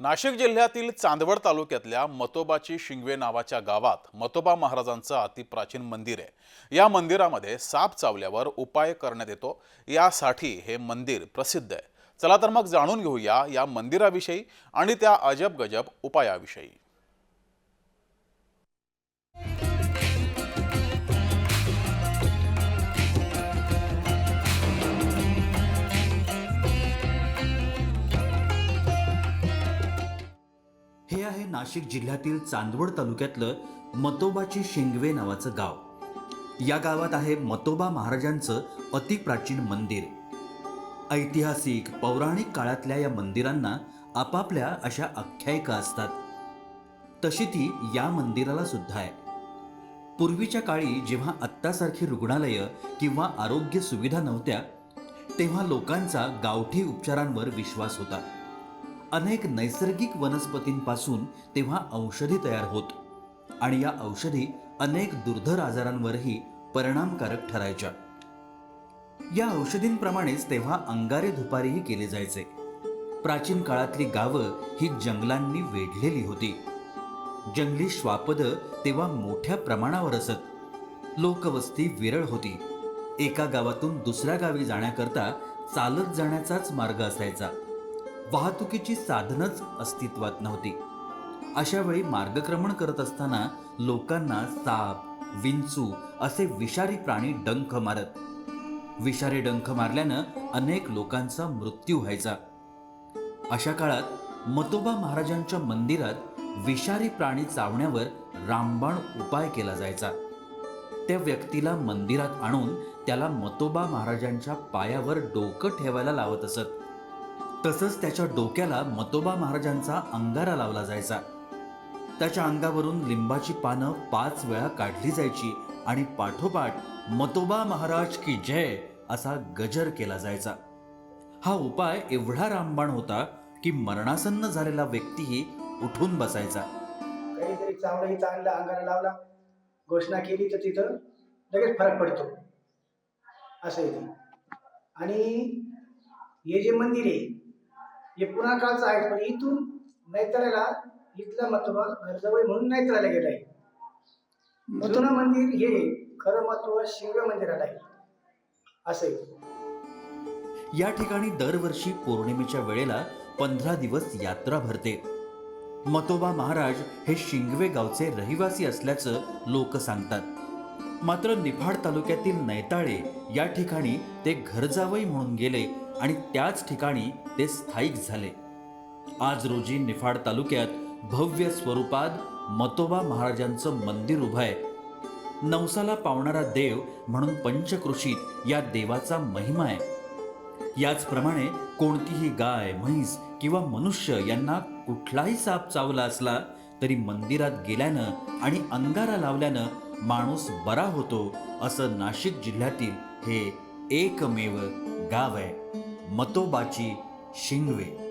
नाशिक जिल्ह्यातील चांदवड तालुक्यातल्या मतोबाची शिंगवे नावाच्या गावात मतोबा महाराजांचं अतिप्राचीन मंदिर आहे. या मंदिरामध्ये साप चावल्यावर उपाय करण्यात येतो. यासाठी हे मंदिर प्रसिद्ध आहे. चला तर मग जाणून घेऊया या मंदिराविषयी आणि त्या अजब गजब उपायाविषयी. हे आहे नाशिक जिल्ह्यातील चांदवड तालुक्यातलं मतोबाची शिंगवे नावाचं गाव. या गावात आहे मतोबा महाराजांचं अतिप्राचीन मंदिर. ऐतिहासिक पौराणिक काळातल्या या मंदिरांना आपापल्या अशा आख्यायिका असतात. तशी ती या मंदिराला सुद्धा आहे. पूर्वीच्या काळी जेव्हा आत्तासारखी रुग्णालयं किंवा आरोग्य सुविधा नव्हत्या तेव्हा लोकांचा गावठी उपचारांवर विश्वास होता. अनेक नैसर्गिक वनस्पतींपासून तेव्हा औषधी तयार होत. आणि या औषधी अनेक दुर्धर आजारांवरही परिणामकारक ठरायच्या. या औषधींप्रमाणेच तेव्हा अंगारे धुपारीही केले जायचे. प्राचीन काळातली गावं ही जंगलांनी वेढलेली होती. जंगली श्वापद तेव्हा मोठ्या प्रमाणावर असत. लोकवस्ती विरळ होती. एका गावातून दुसऱ्या गावी जाण्याकरता चालत जाण्याचाच मार्ग असायचा. वाहतुकीची साधनच अस्तित्वात नव्हती. अशा वेळी मार्गक्रमण करत असताना लोकांना साप विंचू असे विषारी प्राणी डंख मारत. विषारी डंख मारल्यानं अनेक लोकांचा मृत्यू व्हायचा. अशा काळात मतोबा महाराजांच्या मंदिरात विषारी प्राणी चावण्यावर रामबाण उपाय केला जायचा. त्या व्यक्तीला मंदिरात आणून त्याला मतोबा महाराजांच्या पायावर डोकं ठेवायला लावत असत. तसंच त्याच्या डोक्याला मतोबा महाराजांचा अंगारा लावला जायचा. त्याच्या अंगावरून लिंबाची पानं पाच वेळा काढली जायची आणि पाठोपाठ मतोबा महाराज की जय असा गजर केला जायचा. हा उपाय एवढा रामबाण होता की मरणासन्न झालेला व्यक्तीही उठून बसायचा. काहीतरी चावलं ही चांगला अंगाला लावला घोषणा केली तर तिथं लगेच फरक पडतो. असं आहे आणि हे जे मंदिर आहे हे पुन्हा काळचं आहे पण इथून नैत्राला इथलं महत्त्व घरजवळ म्हणून नैतराला गेलं आहे मथुरा मंदिर हे खरं महत्त्व शिव मंदिराला आहे. असे या ठिकाणी दरवर्षी पौर्णिमेच्या वेळेला पंधरा दिवस यात्रा भरते. मतोबा महाराज हे शिंगवे गावचे रहिवासी असल्याचं लोक सांगतात. मात्र निफाड तालुक्यातील नैताळे या ठिकाणी ते घरजावई म्हणून गेले आणि त्याच ठिकाणी ते स्थायिक झाले. आज रोजी निफाड तालुक्यात भव्य स्वरूपात मतोबा महाराजांचं मंदिर उभं आहे. नवसाला पावणारा देव म्हणून पंचकृषीत या देवाचा महिमा आहे. याचप्रमाणे कोणतीही गाय म्हैस किंवा मनुष्य यांना कुठलाही साप चावला असला तरी मंदिरात गेल्यानं आणि अंगारा लावल्यानं माणूस बरा होतो असं नाशिक जिल्ह्यातील हे एकमेव गाव आहे. मतोबाची शिंगवे.